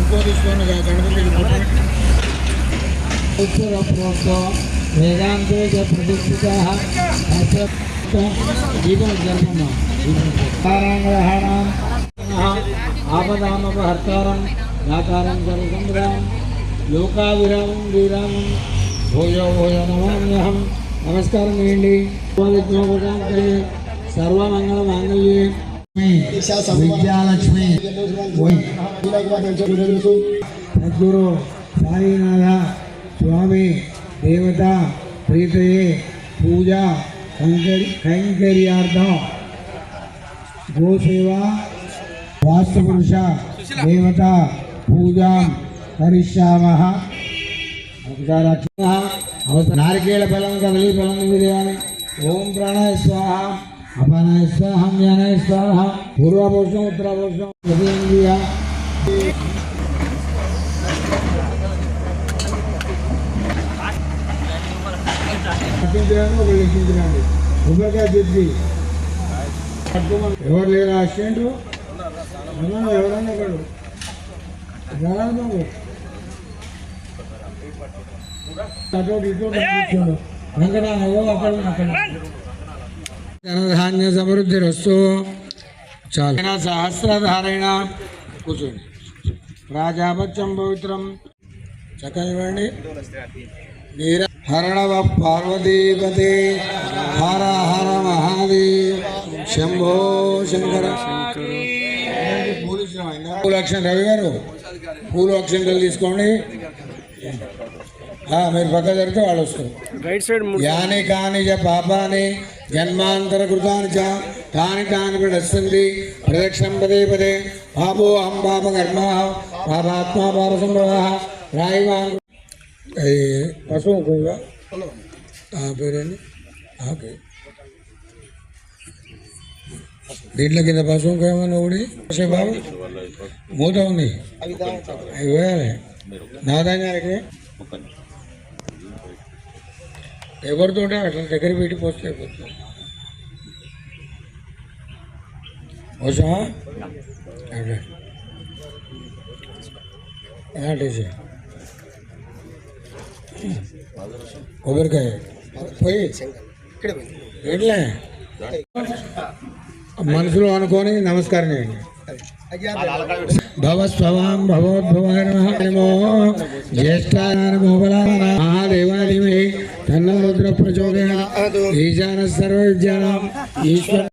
ఉపయోగిస్తున్న గణపతికి ప్రోక్తో వేదాంతే చ ప్రతిష్ఠితాः లోకావిరామం వీరామం భోజో భోజో నమామ్యహం నమస్కారం చేయండి సర్వమంగళ మాంగళ్యే విద్యాలక్ష్మి సద్గురు సాయినాథ స్వామి దేవత ప్రీతయే పూజ కైంకర్య కైంకర్యార్థం గోసేవ వాస్తుపురుష దేవత పూజాం కరిష్యామः ఒకసారి అక్షర నారికేళ ఫలం కదలి ఫలం విధాని ఓం ప్రాణాయ స్వాహ అపానాయ స్వాహ జ్ఞానాయ స్వాహ పూర్వపురుషం ఉత్తరపురుషం హృదయంద్రియ లెక్కించడానికి ఒకరు లెక్కించడానికి కొబ్బరికాయ తెచ్చి ఎవరు లేరు? అసిస్టెంట్ ఉన్నాడు ఎవరన్నా ఒకడు. అటు ఇటు అక్కడ అక్కడ. ధనధాన్య సమృద్ధి రస్తు చాలు సహస్రధారైన కూర్చోండి రాజాపత్యం పవిత్రం చక్కనివ్వండి నీర హరణవ పార్వతీపతే హర హర మహాదేవ్ శంభో శంకర పూలు అక్షం రవి గారు పూలు అక్షంతలు తీసుకోండి మీరు పక్క జరిగితే వాళ్ళు వస్తారు. యాని కాని చ పాపాని జన్మాంతర కృతాని చ తాని తాని ప్రదస్సంతి ప్రదక్షిణం పదే పదే పాపో అహం పాప కర్మ పాపాత్మా పాప సంభవ రాయివాన్. పశువు కూడా ఆ పేరేంటి? ఓకే. దీంట్లో కింద పశువు ఏమన్నా ఒకటి? బాబు? మూత ఉంది. అవి వేయాలి నాదానికి ఎవరితో అట్లా దగ్గర పెట్టి పోస్తే అయిపోతుంది వచ్చా అట్లా అటేసి కొబ్బరికాయ. పోయి. ఎట్లే మనసులో అనుకొని నమస్కారం చేయండి. భవస్వవాం భవోద్భవాయ నమో జ్యేష్ఠాయ నమో బలాయ మహాదేవాదిమే తన్న రుద్ర ప్రచోదయాత్ ఈశాన సర్వ విద్యానాం ఈశ్వర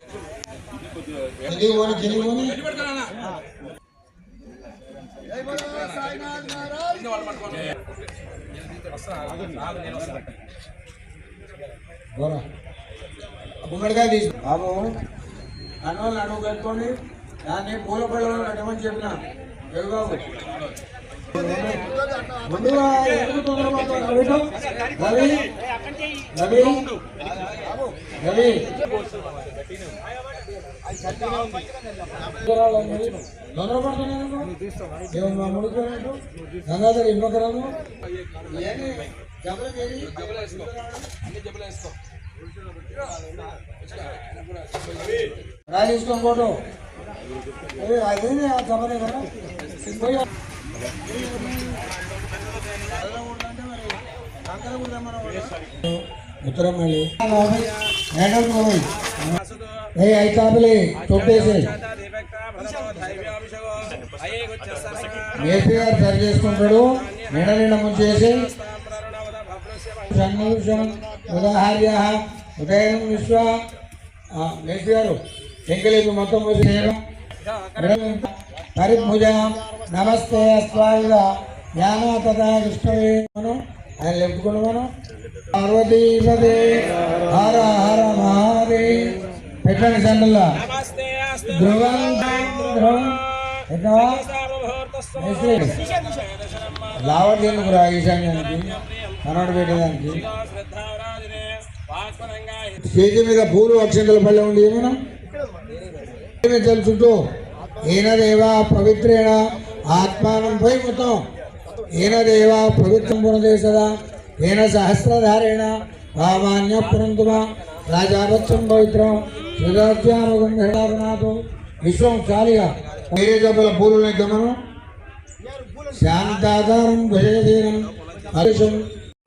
గుమ్మడికాయ తీసు బాబు అన్నోళ్ళు అడుగు కట్టుకోండి దాన్ని పూల పళ్ళలో చెప్పిన రవి బాబు ముందుగా ఎందుకు తొందరపడుతున్నావు? రవి రవి రవి. గంగాధర్ ఇంకొకరాను పోటు. అదే అదే కదా? ఉత్తరం మేడం ఏ తొప్పేసి గారు సరి చేసుకుంటాడు. నిండ నిండ ముంచేసి సన్నిహితం ఉదాహర్య ఉదయం విశ్వ మేస్త్రి గారు ఎంకలేపు మొత్తం నేను పరిభుజ నమస్తే అస్వాయుధ జ్ఞాన తథా కృష్ణవే మనం ఆయన లెప్పుకుని మనం. పార్వతీపదే హర హర మహాదేవ్ పెట్టండి సండల్లా ధ్రువం ధ్రువం. పెట్టవా? మేస్త్రి. లావట్ ఎందుకు రా ఈశాన్యానికి కన్నడ పెట్టేదానికి. స్టేజ్ మీద పూలు అక్షంతల పల్లె ఉంది ఏమైనా? తెలుసుంటూ? ఈయనదేవా పవిత్రేణ ఆత్మానంపై మొత్తం ఈయనదేవా పవిత్రం పునదేశదా ఈయన సహస్రధారేణ రామాన్య పురంతుమ. రాజావత్సం పవిత్రం. సుధాధ్యానుగంధనాథు విశ్వం చాలిగా. వేరే జబ్బల పూలు గమనం? శాంతాధారం భయదీనం హర్షం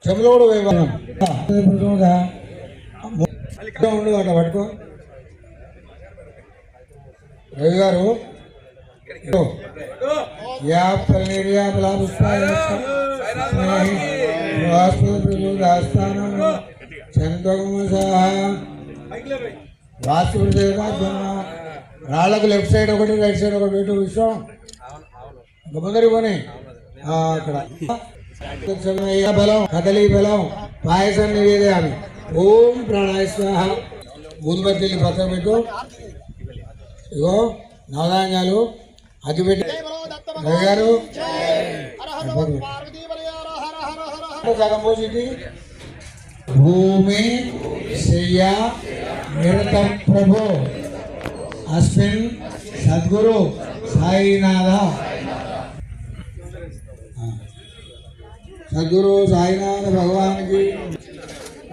చెములో కూడా ఉండు అట్లా పట్టుకో రవి గారు ఇదిగో. యాపల్ నిర్యాపల పుష్పాయ రాళ్ళకు లెఫ్ట్ సైడ్ ఒకటి రైట్ సైడ్ ఒకటి ఇటు విషయం ఇంకా పోనీ. అక్కడ. బలం కదలి బలం పాయసం నివేదయామి. ఓం ప్రాణాయ స్వాహ. ఊదుబత్తిని పక్కన పెట్టు. ఇగో నవధాన్యాలు అది పెట్టి రవి గారు భూమి శయ్య నిరతం ప్రభు. అస్మిన్ సద్గురు సాయినాథ. సద్గురు సాయినాథ భగవానికి.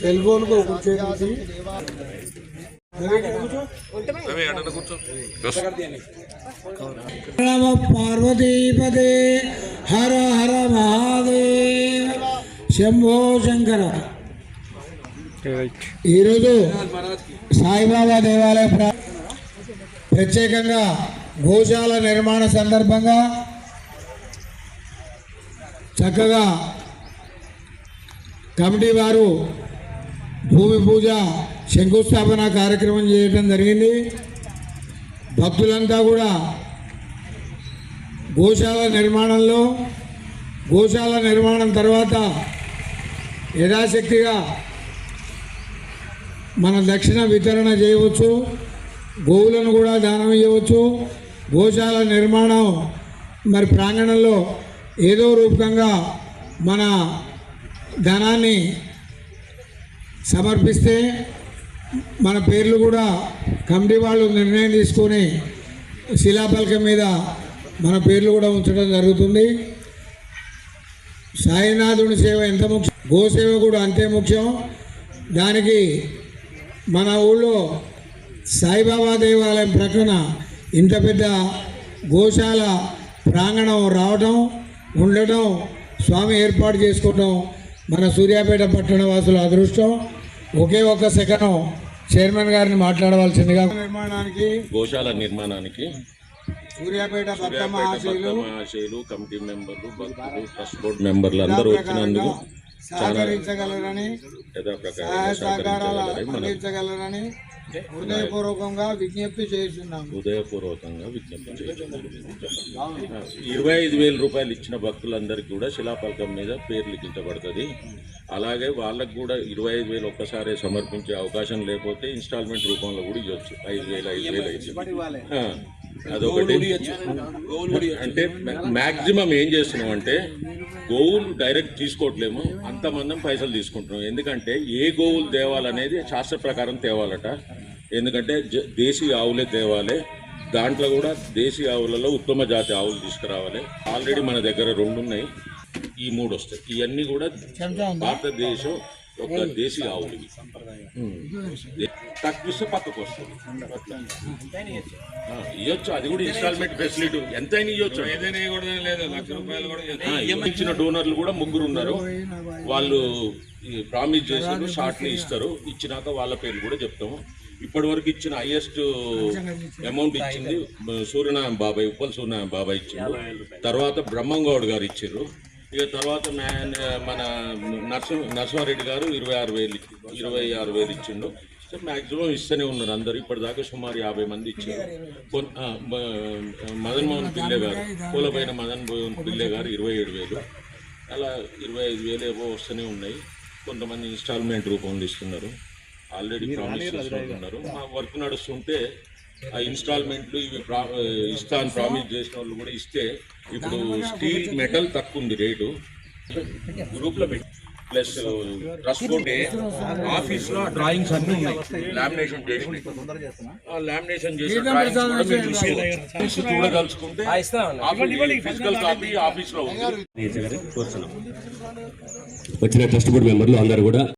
సెల్ ఫోన్ పార్వతీపదే హర హర మహాదేవ శంభో శంకర ఈరోజు సాయిబాబా దేవాలయ ప్ర- ప్రత్యేకంగా గోశాల నిర్మాణ సందర్భంగా చక్కగా కమిటీ వారు భూమి పూజ శంకుస్థాపన కార్యక్రమం చేయడం జరిగింది. భక్తులంతా కూడా గోశాల నిర్మాణంలో గోశాల నిర్మాణం తర్వాత యథాశక్తిగా మన దక్షిణ వితరణ చేయవచ్చు గోవులను కూడా దానం చేయవచ్చు గోశాల నిర్మాణం మరి ప్రాంగణంలో ఏదో రూపకంగా మన ధనాన్ని సమర్పిస్తే మన పేర్లు కూడా కమిటీ వాళ్ళు నిర్ణయం తీసుకొని శిలాఫలకం మీద మన పేర్లు కూడా ఉంచడం జరుగుతుంది. సాయినాథుని సేవ ఎంత ముఖ్యం? గోసేవ కూడా అంతే ముఖ్యం. దానికి మన ఊళ్ళో సాయిబాబా దేవాలయం ప్రక్కన ఇంత పెద్ద గోశాల ప్రాంగణం రావడం ఉండటం స్వామి ఏర్పాటు చేసుకోవటం మన సూర్యాపేట పట్టణ వాసుల అదృష్టం. ఒకే ఒక్క సెకండ్ చైర్మన్ గారిని మాట్లాడవలసిందిగా నిర్మాణానికి గోశాల నిర్మాణానికి సూర్యాపేట మహాశయులు కమిటీ మెంబర్లు భక్తులు ట్రస్ట్ బోర్డు మెంబర్లు అందరూ వచ్చినందుకు సహకరించగలరని సహాయ సహకారాలు అందించగలరని హృదయపూర్వకంగా విజ్ఞప్తి చేస్తున్నాము. హృదయపూర్వకంగా విజ్ఞప్తి చేస్తున్నాము. ఇరవై ఐదు వేల రూపాయలు ఇచ్చిన భక్తులందరికీ కూడా శిలాఫలకం మీద పేరు లిఖించబడుతుంది. అలాగే వాళ్ళకు కూడా ఇరవై ఐదు వేలు ఒక్కసారి సమర్పించే అవకాశం లేకపోతే ఇన్స్టాల్మెంట్ రూపంలో కూడా ఇవ్వచ్చు. ఐదు వేలు ఐదు వేలు అదొకటి. అంటే మ్యాక్సిమం ఏం చేస్తున్నాం అంటే గోవులు డైరెక్ట్ తీసుకోవట్లేము. అంతమందం పైసలు తీసుకుంటున్నాం. ఎందుకంటే ఏ గోవులు తేవాలనేది శాస్త్ర ప్రకారం తేవాలట. ఎందుకంటే జ- దేశీ ఆవులే తేవాలి. దాంట్లో కూడా దేశీ ఆవులలో ఉత్తమ జాతి ఆవులు తీసుకురావాలి. ఆల్రెడీ మన దగ్గర రెండు ఉన్నాయి ఈ మూడు వస్తాయి ఇవన్నీ కూడా భారతదేశం ఒక దేశీ ఆవులు. తక్కువ పక్కకు వస్తుంది ఇవ్వచ్చు అది కూడా ఇన్స్టాల్మెంట్ ఫెసిలిటీ ఎంతైనా ఇవ్వచ్చు ఏదైనా లేదు. లక్ష రూపాయలు కూడా ఇచ్చిన డోనర్లు కూడా ముగ్గురు ఉన్నారు. వాళ్ళు ప్రామిస్ చేశారు షార్ట్ని ఇస్తారు. ఇచ్చినాక వాళ్ళ పేర్లు కూడా చెప్తాము. ఇప్పటి వరకు ఇచ్చిన హైయెస్ట్ అమౌంట్ ఇచ్చింది సూర్యనారాయణ బాబాయ్ ఉప్పల్ సూర్యనారాయణ బాబాయ్ ఇచ్చిండు. తర్వాత బ్రహ్మంగౌడ్ గారు ఇచ్చారు ఇక తర్వాత మన నర్స నరసింహారెడ్డి గారు ఇరవై ఆరు వేలు ఇరవై ఆరు వేలు ఇచ్చిండు. సో మ్యాక్సిమం ఇస్తూనే ఉన్నారు అందరు. ఇప్పటిదాకా సుమారు యాభై మంది ఇచ్చారు. మదన్ మోహన్ పిల్లే గారు పూలపైన మదన్ మోహన్ పిల్లే గారు ఇరవై ఏడు వేలు. అలా ఇరవై ఐదు వేలు ఏవో వస్తూనే ఉన్నాయి. కొంతమంది ఇన్స్టాల్మెంట్ రూపంలో ఇస్తున్నారు. ఆల్రెడీ ప్రామిస్ చేసుకుంటున్నారు. మా వర్క్ నడుస్తుంటే ఆ ఇన్స్టాల్మెంట్లు ఇవి ప్రా- ఇస్తా అని ప్రామిస్ చేసిన వాళ్ళు కూడా ఇస్తే ఇప్పుడు స్టీల్ మెటల్ తక్కువ ఉంది రేటు. గ్రూప్లో పెట్టి ప్లస్ ట్రస్ట్ కోటే ఆఫీస్లో డ్రాయింగ్స్ అన్ని ఉన్నాయి. లామినేషన్ చేసి. ఆ లామినేషన్ చేసిన drawings కూడా మీరు. చూడదలుచుకుంటే ఫిజికల్ కాపీ ఆఫీస్లో ఉంది. వచ్చిన ట్రస్ట్ బోర్డు మెంబర్లు అందరూ కూడా